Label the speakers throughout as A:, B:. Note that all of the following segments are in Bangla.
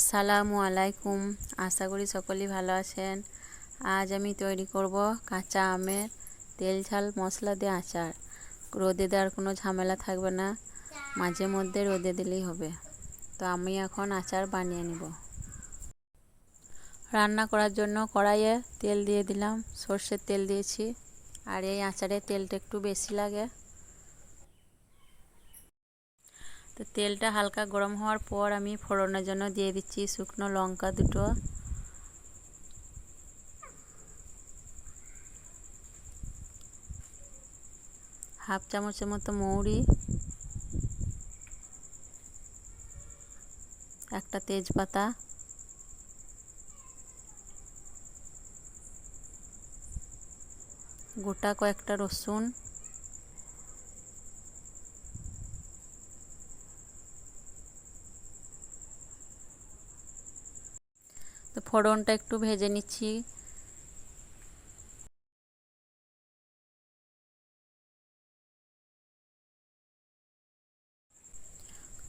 A: আসসালামু আলাইকুম। আশা করি সকলেই ভালো আছেন। আজ আমি তৈরি করব কাঁচা আমের তেল ঝাল মশলা দিয়ে আচার। রোদে দেওয়ার কোনো ঝামেলা থাকবে না। মাঝে মধ্যে রোদে দিলেই হবে। তো আমি এখন আচার বানিয়ে নিব। রান্না করার জন্য কড়াইয়ে তেল দিয়ে দিলাম। সর্ষের তেল দিয়েছি। আর এই আচারে তেলটা একটু বেশি লাগে। তো তেলটা হালকা গরম হওয়ার পর আমি ফোড়নের জন্য দিয়ে দিচ্ছি শুকনো লঙ্কা দুটো। হাফ চামচের মতো মৌরি। একটা তেজপাতা। গোটা কয়েকটা রসুন। ফোড়নটা একটু ভেজে নিচ্ছি।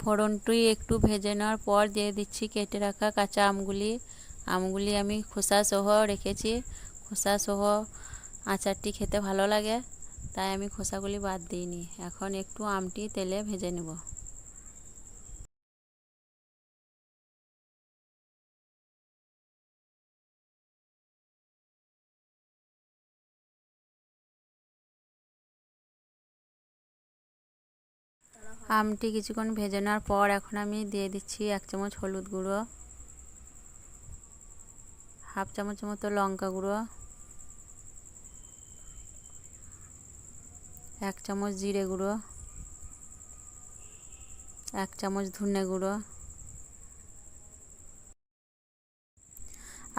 A: ফোড়নটি একটু ভেজে নেওয়ার পর দিয়ে দিচ্ছি কেটে রাখা কাঁচা আমগুলি। আমগুলি আমি খোসা সহ রেখেছি। খোসা সহ আচারটি খেতে ভালো লাগে, তাই আমি খোসাগুলি বাদ দিইনি। এখন একটু আমটি তেলে ভেজে নেব। আমটি কিছুক্ষণ ভেজে নেওয়ার পর এখন আমি দিয়ে দিচ্ছি এক চামচ হলুদ গুঁড়ো, হাফ চামচের মতো লঙ্কা গুঁড়ো, এক চামচ জিরে গুঁড়ো, এক চামচ ধনে গুঁড়ো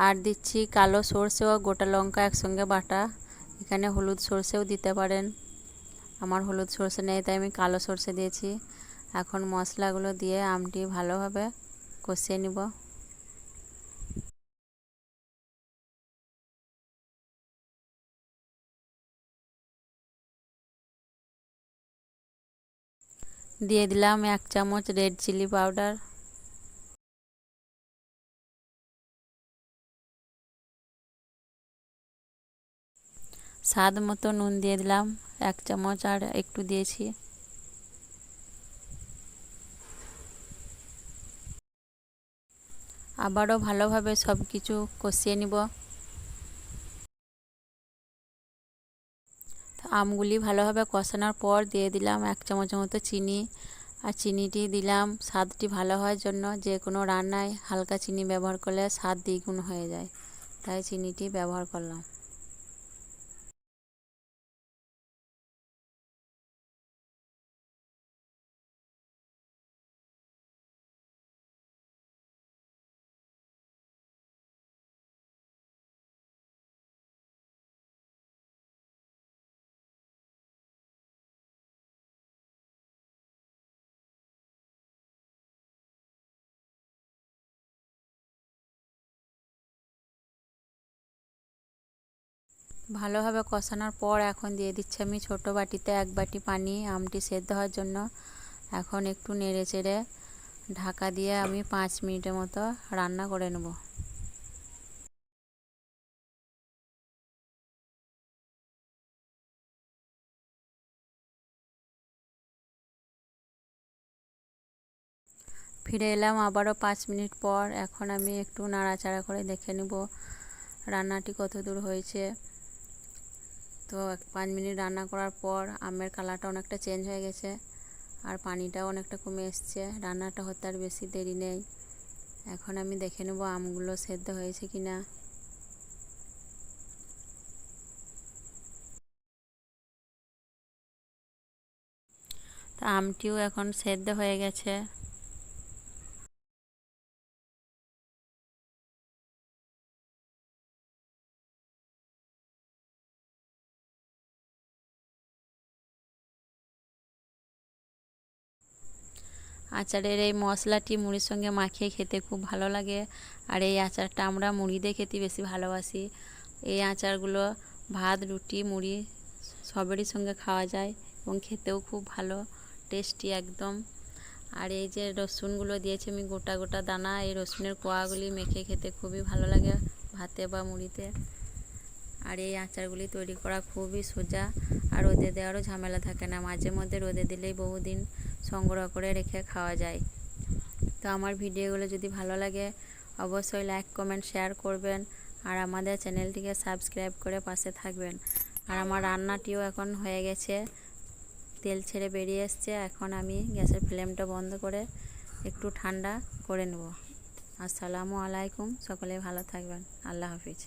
A: আর দিচ্ছি কালো সর্ষে ও গোটা লঙ্কা একসঙ্গে বাটা। এখানে হলুদ সর্ষেও দিতে পারেন। আমার হলুদ সর্ষে নেই, তাই আমি কালো সর্ষে দিয়েছি। এখন মশলাগুলো দিয়ে আমটি ভালোভাবে কষিয়ে নিব। দিয়ে দিলাম এক চামচ রেড চিলি পাউডার স্বাদ মতো নুন দিয়ে দিলাম, এক চামচ, আর একটু দিয়েছি। আবারও ভালোভাবে সব কিছু কষিয়ে নিব। আমগুলি ভালোভাবে কষানোর পর দিয়ে দিলাম এক চামচের মতো চিনি, আর চিনিটি দিলাম, স্বাদটি ভালো হওয়ার জন্য যে কোনো রান্নায় হালকা চিনি ব্যবহার করলে স্বাদ দ্বিগুণ হয়ে যায়, তাই চিনিটি ব্যবহার করলাম। ভালোভাবে কষানোর পর এখন দিয়ে দিচ্ছি আমি ছোটো বাটিতে এক বাটি পানি, আমটি সেদ্ধ হওয়ার জন্য। এখন একটু নেড়ে চেড়ে ঢাকা দিয়ে আমি পাঁচ মিনিটের মতো রান্না করে নেব। ফিরে এলাম আবারও পাঁচ মিনিট পর। এখন আমি একটু নাড়াচাড়া করে দেখে নেব রান্নাটি কত দূর হয়েছে। তো পাঁচ মিনিট রান্না করার পর আমের কালারটা অনেকটা চেঞ্জ হয়ে গেছে আর পানিটাও অনেকটা কমে এসছে। রান্নাটা হতে আর বেশি দেরি নেই। এখন আমি দেখে নেব আমগুলো সেদ্ধ হয়েছে কি না তা আমটিও এখন সেদ্ধ হয়ে গেছে। আচারের এই মশলাটি মুড়ির সঙ্গে মাখিয়ে খেতে খুব ভালো লাগে। আর এই আচারটা আমরা মুড়ি দিয়ে খেতে বেশি ভালোবাসি। এই আচারগুলো ভাত, রুটি, মুড়ি সবেরই সঙ্গে খাওয়া যায় এবং খেতেও খুব ভালো, টেস্টি একদম। আর এই যে রসুনগুলো দিয়েছি আমি গোটা গোটা দানা, এই রসুনের কোয়াগুলি মেখে খেতে খুবই ভালো লাগে ভাতে বা মুড়িতে। আর এই আচারগুলি তৈরি করা খুবই সোজা আর রোদে দেওয়ারও ঝামেলা থাকে না। মাঝে মধ্যে রোদে দিলেই বহুদিন সংগ্রহ করে রেখে খাওয়া যায়। তো আমার ভিডিওগুলো যদি ভালো লাগে, অবশ্যই লাইক কমেন্ট শেয়ার করবেন আর আমাদের চ্যানেলটিকে সাবস্ক্রাইব করে পাশে থাকবেন। আর আমার রান্নাটিও এখন হয়ে গেছে, তেল ছেড়ে বেরিয়ে এসছে। এখন আমি গ্যাসের ফ্লেমটা বন্ধ করে একটু ঠান্ডা করে নেব। আসসালামু আলাইকুম, সকলে ভালো থাকবেন। আল্লাহ হাফিজ।